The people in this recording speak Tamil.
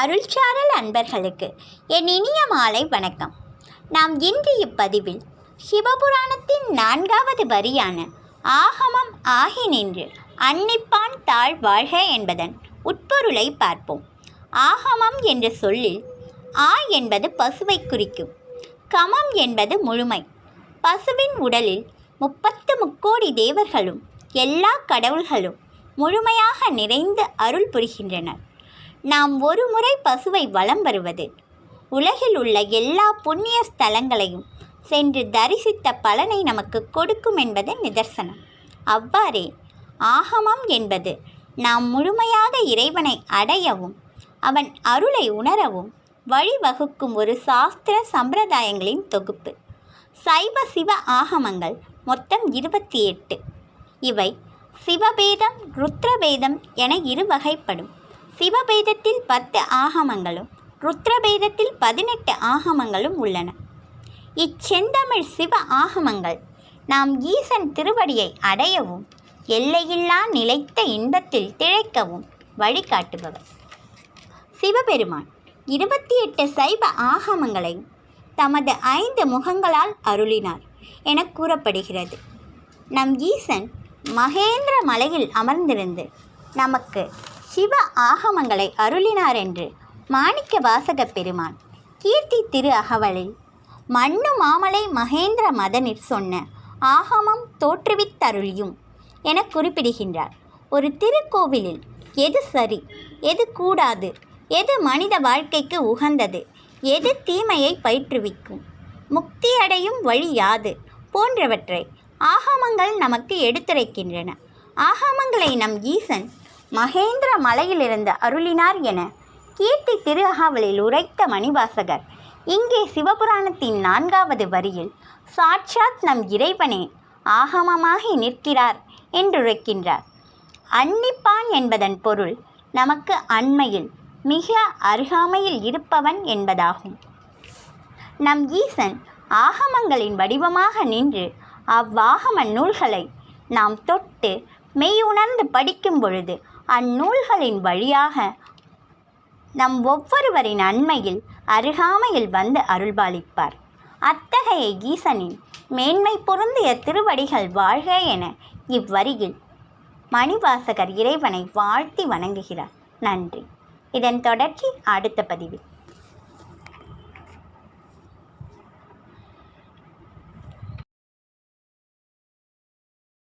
அருள்சாரல் அன்பர்களுக்கு என் இனிய மாலை வணக்கம். நாம் இன்று இப்பதிவில் சிவபுராணத்தின் நான்காவது வரியான ஆகமம் ஆகி நின்று அன்னிப்பான் தாழ் வாழ்க என்பதன் உட்பொருளை பார்ப்போம். ஆகமம் என்ற சொல்லில் ஆ என்பது பசுவை குறிக்கும் கமம் என்பது முழுமை. பசுவின் உடலில் முப்பத்து முக்கோடி தேவர்களும் எல்லா கடவுள்களும் முழுமையாக நிறைந்து அருள் புரிகின்றனர். நாம் ஒரு முறை பசுவை வலம் வருவது. உலகில் உள்ள எல்லா புண்ணிய ஸ்தலங்களையும் சென்று தரிசித்த பலனை நமக்கு கொடுக்கும் என்பது நிதர்சனம். அவ்வாறே ஆகமம் என்பது நாம் முழுமையாக இறைவனை அடையவும் அவன் அருளை உணரவும் வழிவகுக்கும் ஒரு சாஸ்திர சம்பிரதாயங்களின் தொகுப்பு. சைவ சிவ ஆகமங்கள் மொத்தம் இருபத்தி எட்டு. இவை சிவபேதம் ருத்ரபேதம் என இரு வகைப்படும். சிவபேதத்தில் பத்து ஆகமங்களும் ருத்ரபேதத்தில் பதினெட்டு ஆகமங்களும் உள்ளன. இச்செந்தமிழ் சிவ ஆகமங்கள் நாம் ஈசன் திருவடியை அடையவும் எல்லையில்லா நிலைத்த இன்பத்தில் திளைக்கவும் வழிகாட்டுபவர். சிவபெருமான் இருபத்தி எட்டு சைவ ஆகமங்களை தமது ஐந்து முகங்களால் அருளினார் என கூறப்படுகிறது. நம் ஈசன் மகேந்திர மலையில் அமர்ந்திருந்து நமக்கு சிவ ஆகமங்களை அருளினார் என்று மாணிக்க வாசக பெருமான். கீர்த்தி திரு அகவலில் மண்ணு மாமலை மகேந்திர மதனிற் சொன்ன ஆகமம் தோற்றுவித்தருளியும் என குறிப்பிடுகின்றார். ஒரு திருக்கோவிலில் எது சரி எது கூடாது எது மனித வாழ்க்கைக்கு உகந்தது எது தீமையை பயிற்றுவிக்கும் முக்தியடையும் வழி யாது போன்றவற்றை ஆகமங்கள் நமக்கு எடுத்துரைக்கின்றன. ஆகமங்களை நம் ஈசன் மகேந்திர மலையிலிருந்து அருளினார் என கீர்த்தி திருஅகாவலில் உரைத்த மணிவாசகர். இங்கே சிவபுராணத்தின் நான்காவது வரியில் சாட்சாத் நம் இறைவனே ஆகமமாகி நிற்கிறார் என்றுரைக்கின்றார். அன்னிப்பான் என்பதன் பொருள் நமக்கு அண்மையில் மிக அருகாமையில் இருப்பவன் என்பதாகும். நம் ஈசன் ஆகமங்களின் வடிவமாக நின்று அவ்வாகம நூல்களை நாம் தொட்டு மெய் உணர்ந்து படிக்கும் பொழுது அந்நூல்களின் வழியாக நம் ஒவ்வொருவரின் அண்மையில் அருகாமையில் வந்து அருள்பாலிப்பார். அத்தகைய ஈசனின் மேன்மை பொருந்திய திருவடிகள் வாழ்க என இவ்வரியில் மணிவாசகர் இறைவனை வாழ்த்தி வணங்குகிறார். நன்றி. இதன் தொடர்ச்சி அடுத்த பதிவில்.